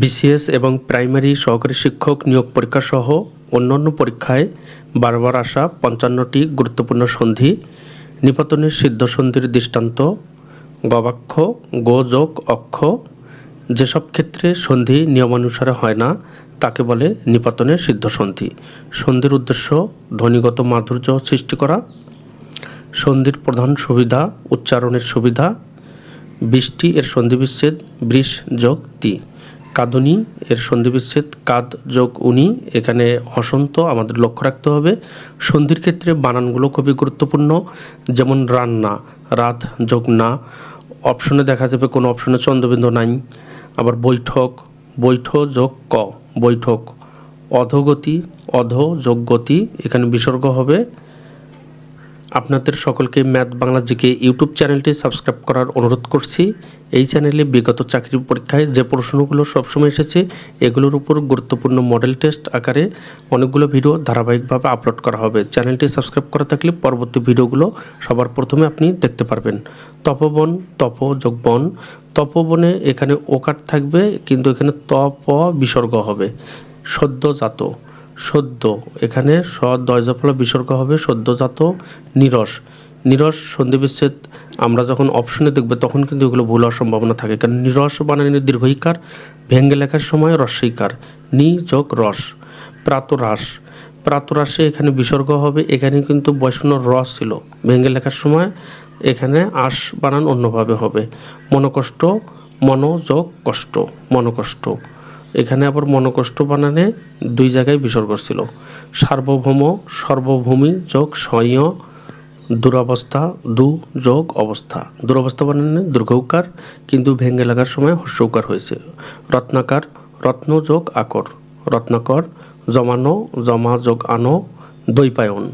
BCS এবং primary সহকারী শিক্ষক নিয়োগ পরীক্ষা সহ অন্যান্য পরীক্ষায় বারবার আসা পঞ্চান্নটি গুরুত্বপূর্ণ সন্ধি, নিপাতনের সিদ্ধ সন্ধির দৃষ্টান্ত, গবাক্ষ গো যোগ অক্ষ, যেসব ক্ষেত্রে সন্ধি নিয়মানুসারে হয় না, তাকে বলে নিপাতনের সিদ্ধ সন্ধি সন্ধির উদ্দেশ্য ধ্বনিগত মাধুর্য সৃষ্টি করা, সন্ধির প্রধান সুবিধা উচ্চারণের সুবিধা, বৃষ্টি এর সন্ধিবিচ্ছেদ, বৃষ যোগ তি। কাদুনি, এর সন্ধিবিচ্ছেদ, কাদ, যোগ, উনি, এখানে অসন্ত, আমাদের লক্ষ্য রাখতে হবে। সন্ধির ক্ষেত্রে বানানগুলো খুবই গুরুত্বপূর্ণ, যেমন রান্না, রাত, যোগ, না। অপশনে দেখা যাবে কোনো অপশনে চন্দ্রবিন্দু নাই। আবার বৈঠক, বৈঠ, যোগ, ক, বৈঠক। অধগতি, অধ, যোগ, গতি, এখানে বিসর্গ হবে। আপনাদের সকলকে ম্যাথ বাংলা জিকে ইউটিউব চ্যানেলটি সাবস্ক্রাইব করার অনুরোধ করছি। এই চ্যানেলে বিগত চাকরি পরীক্ষায় যে প্রশ্নগুলো সবসময় এসেছে, এগুলোর উপর গুরুত্বপূর্ণ মডেল টেস্ট আকারে অনেকগুলো ভিডিও ধারাবাহিকভাবে আপলোড করা হবে। চ্যানেলটি সাবস্ক্রাইব করা থাকলে পরবর্তী ভিডিওগুলো সবার প্রথমে আপনি দেখতে পারবেন। তপবন তপ যোগ বন তপবনে এখানে ওকার থাকবে, কিন্তু এখানে তপ বিসর্গ হবে। সদ্যজাত। সদ্য। এখানে স দয়জফলা বিসর্গ হবে সদ্যজাত নিরস। নিরস সন্ধিবিচ্ছেদ আমরা যখন অপশনে দেখব, তখন কিন্তু এগুলো ভুল হওয়ার সম্ভাবনা থাকে। কারণ নিরস বানানের দীর্ঘইকার, ভেঙ্গে লেখার সময় রস্বইকার নি যোগ রস, প্রাতরাস। প্রাতরাসে এখানে বিসর্গ হবে, এখানে কিন্তু বৈষ্ণ রস ছিল। ভেঙ্গে লেখার সময় এখানে আশ বানান অন্যভাবে হবে। মনকষ্ট, মনোযোগ, কষ্ট। মনকষ্ট। এখানে আবার মনকষ্ট বানানে দুই জায়গায় বিসর্গ ছিল সার্বভৌম, সর্বভূমি যোগ স্বয়ং, দুরবস্থা, দু যোগ অবস্থা। দুরবস্থা বানানে দুর্গৌকার কিন্তু ভেঙ্গে লাগার সময় হর্ষৌকার হয়েছে। রত্নাকার, রত্ন যোগ আকর। রত্নাকর, জমানো, জমা যোগ আনো, দৈপায়ন।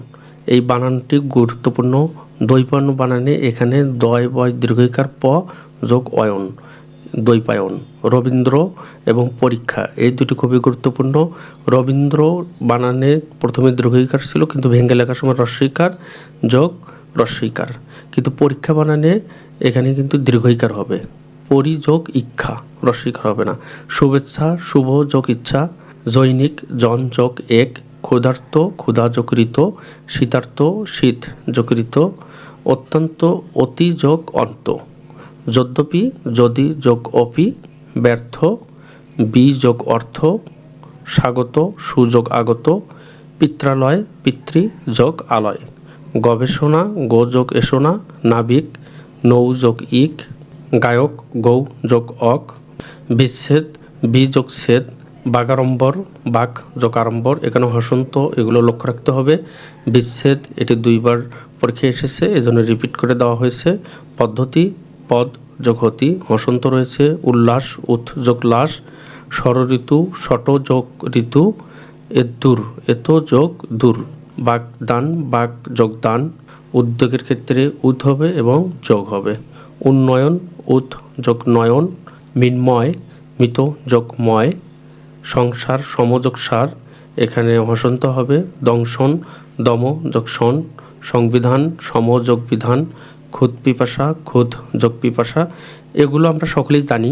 এই বানানটি গুরুত্বপূর্ণ। দৈপায়ন বানানে এখানে দয়, বয়, দীর্ঘিকার, প যোগ অয়ন। দ্বৈপায়ন, রবীন্দ্র এবং পরীক্ষা। এই দুটি খুবই গুরুত্বপূর্ণ। রবীন্দ্র বানানে প্রথমে দীর্ঘিকার ছিল, কিন্তু ভেঙ্গে লেখার সময় রস্বইকার যোগ রস্বইকার কিন্তু পরীক্ষা বানানে এখানে কিন্তু দীর্ঘইকার হবে। পরিযোগ ইচ্ছা রস্বইকার হবে না। শুভেচ্ছা, শুভ, যোগ, ইচ্ছা, জৈনিক, জন, যোগ, এক, ক্ষুধার্ত, ক্ষুধা যকৃত শীতার্থ শীত যকৃত অত্যন্ত, অতি, যোগ, অন্ত। যদ্যপি যদি যোগ অপি ব্যর্থ, বি যোগ অর্থ, স্বাগত, সুযোগ আগত, পিত্রালয়, পিতৃ যোগ আলয়। গবেষণা, গো যোগ এসোনা, নাবিক, নৌ যোগ ইক, গায়ক, গৌ যোগ অক, বিচ্ছেদ, বি যোগ ছেদ, বাগাড়ম্বর, বাঘ যোগ আড়ম্বর, এখানে হসন্ত, এগুলো লক্ষ্য রাখতে হবে। বিচ্ছেদ, এটি দুইবার পরীক্ষা এসেছে, এজন্য রিপিট করে দেওয়া হয়েছে। পদ্ধতি পদ যোগ হতি হসন্ত রয়েছে উল্লাস, উৎ যোগ লাস ষড় ঋতু ষট যোগ ঋতু এদুর এত যোগ দূর, বাগদান, বাগ যোগদান, উদ্যোগের ক্ষেত্রে উদ হবে এবং যোগ হবে। উন্নয়ন উদ যোগ নয়ন মিনময়, মিত যোগময়, সংসার সমযোগ সার এখানে হসন্ত হবে, দংশন দম যোগ সন সংবিধান সমযোগ বিধান খুদ পিপাসা, খুদ যোগ পিপাসা, এগুলো আমরা সকলেই জানি।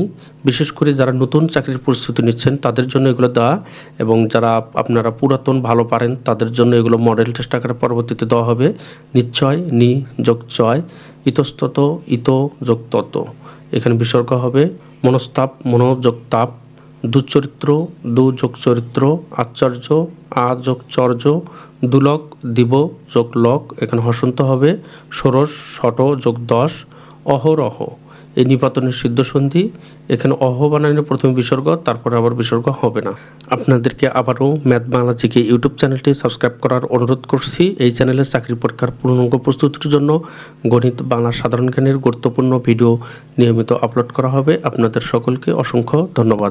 বিশেষ করে যারা নতুন চাকরির প্রস্তুতি নিচ্ছেন, তাদের জন্য এগুলো দেওয়া এবং যারা আপনারা পুরাতন ভালো পারেন, তাদের জন্য এগুলো মডেল টেস্ট আকারে পরবর্তীতে দেওয়া হবে। নিশ্চয় নি, যোগ চয় ইতস্তত, ইত, যোগ তত। এখানে বিসর্গ হবে মনস্তাপ মনোযোগ তাপ দুচরিত্র দু যোগ চরিত্র আশ্চর্য আ যোগ চর্য দুলক, দিব যোগ লক, এখানে হসন্ত হবে। ষোড়শ শট যোগ দশ অহরহ এই নিপাতনের সিদ্ধ সন্ধি। এখানে অহ বানানোর প্রথমে বিসর্গ, তারপরে আবার বিসর্গ হবে না। আপনাদেরকে আবারও ম্যাথ বাংলা জিকে ইউটিউব চ্যানেলটি সাবস্ক্রাইব করার অনুরোধ করছি। এই চ্যানেলে চাকরি পরীক্ষার পূর্ণাঙ্গ প্রস্তুতির জন্য গণিত বাংলা সাধারণ জ্ঞানের গুরুত্বপূর্ণ ভিডিও নিয়মিত আপলোড করা হবে। আপনাদের সকলকে অসংখ্য ধন্যবাদ।